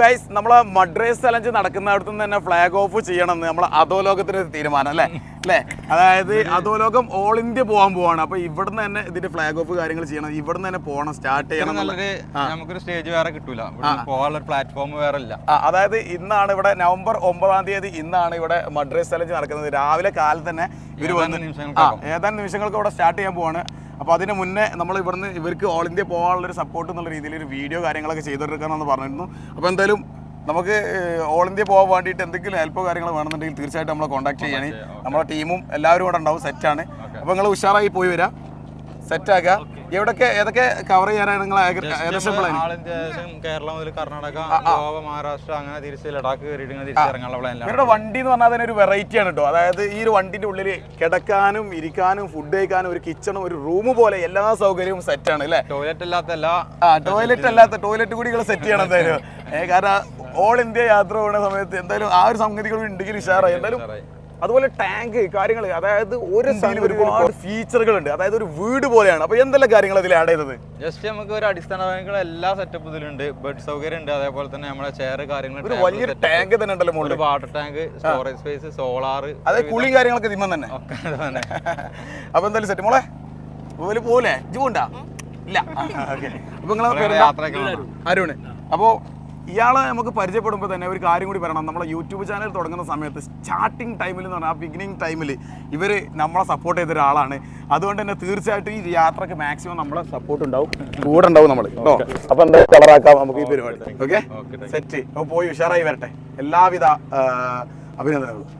Guys നമ്മളെ മഡ്രേസ് challenge നടക്കുന്നിടത്തു തന്നെ flag off ചെയ്യണം എന്ന് നമ്മളെ അധോലോകത്തിന് തീരുമാനം അല്ലേ? അല്ലേ? അതായത് അധോലോകം ഓൾ ഇന്ത്യ പോകാൻ പോവാണ്. അപ്പൊ ഇവിടുന്ന് തന്നെ ഇതിന്റെ ഫ്ലാഗ് ഓഫ് കാര്യങ്ങൾ ചെയ്യണം. ഇവിടുന്ന് തന്നെ പോകണം സ്റ്റാർട്ട് ചെയ്യണം നമുക്കൊരു സ്റ്റേജ് വേറെ കിട്ടൂല. പ്ലാറ്റ്ഫോം വേറെ ഇല്ല. അതായത് ഇന്നാണ് ഇവിടെ നവംബർ ഒമ്പതാം തീയതി ഇന്നാണ് ഇവിടെ മഡ്രേസ് ചലഞ്ച് നടക്കുന്നത്. രാവിലെ കാലത്ത് തന്നെ ഇവർ വന്ന് ഏതാനും നിമിഷങ്ങൾക്ക് ഇവിടെ സ്റ്റാർട്ട് ചെയ്യാൻ പോവാണ്. അപ്പോൾ അതിന് മുന്നേ നമ്മൾ ഇവിടുന്ന് ഇവർക്ക് ഓൾ ഇന്ത്യ പോകാനുള്ളൊരു സപ്പോർട്ട് എന്നുള്ള രീതിയിൽ ഒരു വീഡിയോ കാര്യങ്ങളൊക്കെ ചെയ്തെടുക്കാമെന്ന് പറഞ്ഞിരുന്നു. അപ്പോൾ എന്തായാലും നമുക്ക് ഓൾ ഇന്ത്യ പോകാൻ വേണ്ടിയിട്ട് എന്തെങ്കിലും ഹെൽപ്പോ കാര്യങ്ങൾ വേണമെന്നുണ്ടെങ്കിൽ തീർച്ചയായിട്ടും നമ്മളെ കോൺടാക്ട് ചെയ്യണേ. നമ്മുടെ ടീമും എല്ലാവരും കൂടെ ഉണ്ടാവും. സെറ്റാണ് അപ്പോൾ നിങ്ങൾ ഉഷാറായി പോയി വരാം. സെറ്റാക്കുക എവിടൊക്കെ ഏതൊക്കെ കവർ ചെയ്യാനാണ് നിങ്ങൾ ഏകദേശം പ്ലാൻ കേരളം മുതൽ കർണാടക ഗോവ മഹാരാഷ്ട്ര അങ്ങനെ തിരിച്ച് ലഡാക്ക് കയറിയിട്ട് ഇങ്ങനെ തിരിച്ച് പ്ലാനിലാണ് ഇവരുടെ വണ്ടി എന്ന് പറഞ്ഞാൽ ഒരു വെറൈറ്റി ആണ് കേട്ടോ അതായത് ഈ ഒരു വണ്ടിന്റെ ഉള്ളിൽ കിടക്കാനും ഇരിക്കാനും ഫുഡ് കഴിക്കാനും ഒരു കിച്ചണും ഒരു റൂം പോലെ എല്ലാ സൗകര്യവും സെറ്റ് ആണ് അല്ലേ ടോയ്ലറ്റ് അല്ലാത്ത എല്ലാ ആ ടോയ്ലറ്റ് അല്ലാത്ത ടോയ്ലറ്റ് കൂടി സെറ്റ് ചെയ്യണം എന്തായാലും. കാരണം ഓൾ ഇന്ത്യ യാത്ര പോകുന്ന സമയത്ത് എന്തായാലും ആ ഒരു സംഗതികളും ഉണ്ടെങ്കിൽ ഉഷാറായി. എന്തായാലും. അതുപോലെ ടാങ്ക് കാര്യങ്ങൾ അതായത് ഒരു ഒരുപാട് ഫീച്ചറുകൾ ഉണ്ട് അതായത് ഒരു വീട് പോലെയാണ്. അപ്പൊ എന്തെല്ലാം കാര്യങ്ങൾ അതിൽ ആഡ് ചെയ്തത്? ജസ്റ്റ് നമുക്ക് ഒരു അടിസ്ഥാനപരമായിട്ടുള്ള എല്ലാ സെറ്റപ്പ് ഇതിലുണ്ട്. ബെഡ് സൗകര്യം ഉണ്ട്. അതേപോലെ തന്നെ നമ്മുടെ ചെയർ കാര്യങ്ങൾ ഒരു വലിയൊരു ടാങ്ക് തന്നെ ഉണ്ടല്ലോ മുകളിൽ water tank storage space solar അതായത് കുളിയും കാര്യങ്ങളൊക്കെ തിമ്മൻ തന്നെ. ഒക്കെ തന്നെ. അപ്പൊ എന്തായാലും സെറ്റ് മോളെ പോലെ പോലെ ജൂണ്ടാ ഇല്ല. അപ്പൊ നിങ്ങളെ അരുണ്. അപ്പോൾ ഇയാളെ നമുക്ക് പരിചയപ്പെടുമ്പോൾ തന്നെ ഒരു കാര്യം കൂടി പറയണം. നമ്മളെ യൂട്യൂബ് ചാനൽ തുടങ്ങുന്ന സമയത്ത് സ്റ്റാർട്ടിങ് ടൈമിൽ എന്ന് പറഞ്ഞാൽ ആ ബിഗിനിങ് ടൈമിൽ ഇവർ നമ്മളെ സപ്പോർട്ട് ചെയ്ത ഒരാളാണ്. അതുകൊണ്ട് തന്നെ തീർച്ചയായിട്ടും ഈ യാത്രയ്ക്ക് മാക്സിമം നമ്മളെ സപ്പോർട്ട് ഉണ്ടാവും. കൂടെ ഉണ്ടാവും നമ്മൾ കേട്ടോ അപ്പം എന്താ കളറാക്കാം നമുക്ക് ഈ പരിപാടി. ഓക്കെ. സെറ്റ് അപ്പോൾ പോയി ഉഷാറായി വരട്ടെ. എല്ലാവിധ അഭിനന്ദനങ്ങളും.